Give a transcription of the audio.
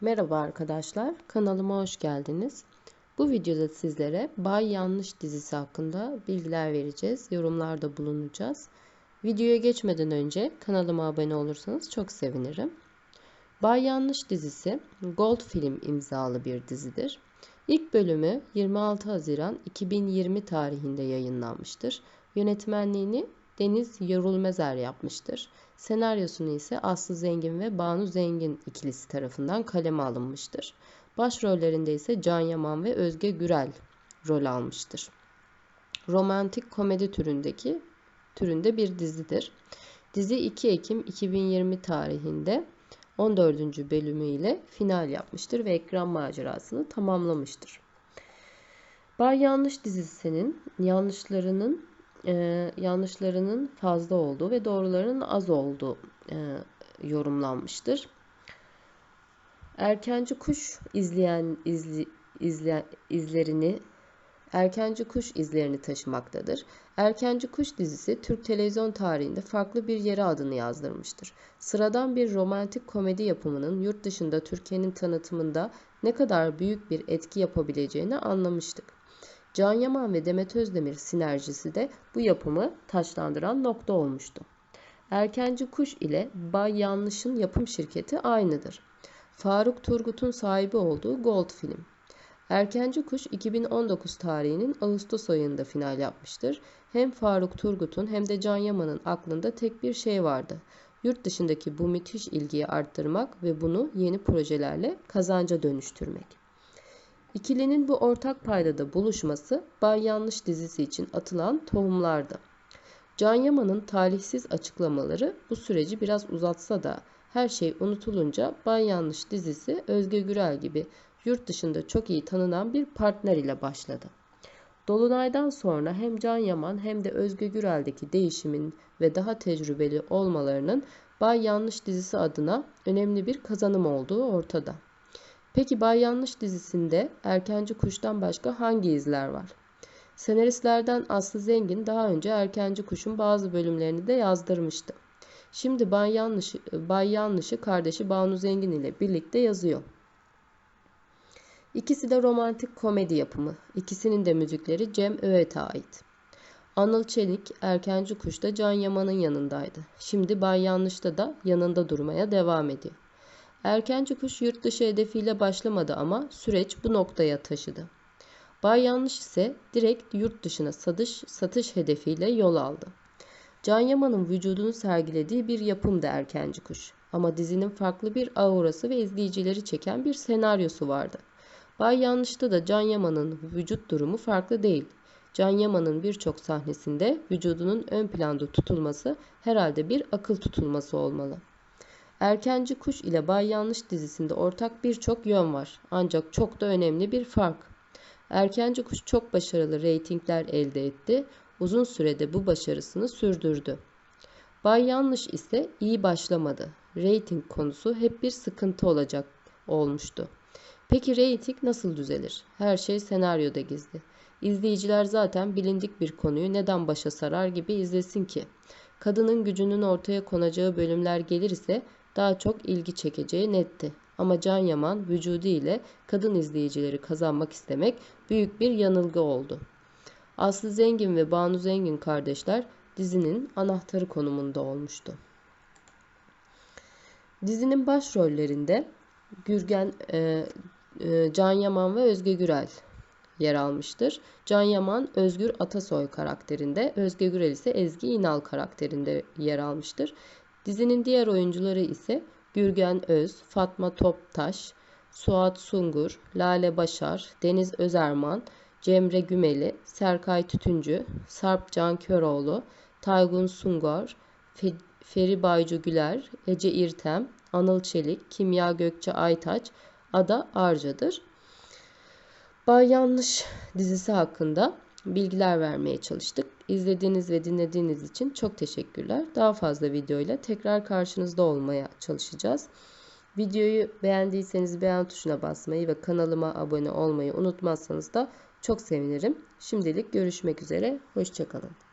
Merhaba arkadaşlar, kanalıma hoş geldiniz. Bu videoda sizlere Bay Yanlış dizisi hakkında bilgiler vereceğiz, yorumlarda bulunacağız. Videoya geçmeden önce kanalıma abone olursanız çok sevinirim. Bay Yanlış dizisi Gold Film imzalı bir dizidir. İlk bölümü 26 Haziran 2020 tarihinde yayınlanmıştır. Yönetmenliğini Deniz Yorulmezer yapmıştır. Senaryosunu ise Aslı Zengin ve Banu Zengin ikilisi tarafından kaleme alınmıştır. Başrollerinde ise Can Yaman ve Özge Gürel rol almıştır. Romantik komedi türündeki türünde bir dizidir. Dizi 2 Ekim 2020 tarihinde 14. bölümüyle final yapmıştır ve ekran macerasını tamamlamıştır. Bay Yanlış dizisinin yanlışlarının e, yanlışlarının fazla olduğu ve doğrularının az olduğu e, yorumlanmıştır. Erkenci kuş izleyen izli, izleyen izlerini Erkenci Kuş izlerini taşımaktadır. Erkenci Kuş dizisi Türk televizyon tarihinde farklı bir yere adını yazdırmıştır. Sıradan bir romantik komedi yapımının yurt dışında Türkiye'nin tanıtımında ne kadar büyük bir etki yapabileceğini anlamıştık. Can Yaman ve Demet Özdemir sinerjisi de bu yapımı taçlandıran nokta olmuştu. Erkenci Kuş ile Bay Yanlış'ın yapım şirketi aynıdır. Faruk Turgut'un sahibi olduğu Gold Film. Erkenci Kuş 2019 tarihinin Ağustos ayında final yapmıştır. Hem Faruk Turgut'un hem de Can Yaman'ın aklında tek bir şey vardı. Yurt dışındaki bu müthiş ilgiyi arttırmak ve bunu yeni projelerle kazanca dönüştürmek. İkilinin bu ortak paydada buluşması Bay Yanlış dizisi için atılan tohumlardı. Can Yaman'ın talihsiz açıklamaları bu süreci biraz uzatsa da her şey unutulunca Bay Yanlış dizisi Özge Gürel gibi yurt dışında çok iyi tanınan bir partner ile başladı. Dolunay'dan sonra hem Can Yaman hem de Özge Gürel'deki değişimin ve daha tecrübeli olmalarının Bay Yanlış dizisi adına önemli bir kazanım olduğu ortada. Peki Bay Yanlış dizisinde Erkenci Kuş'tan başka hangi izler var? Senaristlerden Aslı Zengin daha önce Erkenci Kuş'un bazı bölümlerini de yazdırmıştı. Şimdi Bay, Yanlış, Bay Yanlış'ı kardeşi Banu Zengin ile birlikte yazıyor. İkisi de romantik komedi yapımı. İkisinin de müzikleri Cem Öğet'e ait. Anıl Çelik Erkenci Kuş'ta Can Yaman'ın yanındaydı. Şimdi Bay Yanlış'ta da yanında durmaya devam ediyor. Erkenci kuş yurt dışı hedefiyle başlamadı ama süreç bu noktaya taşıdı. Bay Yanlış ise direkt yurt dışına satış, satış hedefiyle yol aldı. Can Yaman'ın vücudunu sergilediği bir yapımdı Erkenci Kuş. Ama dizinin farklı bir aurası ve izleyicileri çeken bir senaryosu vardı. Bay Yanlış'ta da Can Yaman'ın vücut durumu farklı değil. Can Yaman'ın birçok sahnesinde vücudunun ön planda tutulması herhalde bir akıl tutulması olmalı. Erkenci Kuş ile Bay Yanlış dizisinde ortak birçok yön var. Ancak çok da önemli bir fark. Erkenci Kuş çok başarılı reytingler elde etti. Uzun sürede bu başarısını sürdürdü. Bay Yanlış ise iyi başlamadı. Rating konusu hep bir sıkıntı olacak olmuştu. Peki reyting nasıl düzelir? Her şey senaryoda gizli. İzleyiciler zaten bilindik bir konuyu neden başa sarar gibi izlesin ki. Kadının gücünün ortaya konacağı bölümler gelir ise daha çok ilgi çekeceği netti. Ama Can Yaman vücudu ile kadın izleyicileri kazanmak istemek büyük bir yanılgı oldu. Aslı Zengin ve Banu Zengin kardeşler dizinin anahtarı konumunda olmuştu. Dizinin başrollerinde Gürgen, e, e, Can Yaman ve Özge Gürel yer almıştır. Can Yaman Özgür Atasoy karakterinde, Özge Gürel ise Ezgi İnal karakterinde yer almıştır. Dizinin diğer oyuncuları ise Gürgen Öz, Fatma Toptaş, Suat Sungur, Lale Başar, Deniz Özerman, Cemre Gümeli, Serkay Tütüncü, Sarp Can Köroğlu, Taygun Sungar, Feri Baycu Güler, Ece İrtem, Anıl Çelik, Kimya Gökçe Aytaç, Ada Arca'dır. Bay Yanlış dizisi hakkında bilgiler vermeye çalıştık. İzlediğiniz ve dinlediğiniz için çok teşekkürler. Daha fazla videoyla tekrar karşınızda olmaya çalışacağız. Videoyu beğendiyseniz beğen tuşuna basmayı ve kanalıma abone olmayı unutmazsanız da çok sevinirim. Şimdilik görüşmek üzere. Hoşçakalın.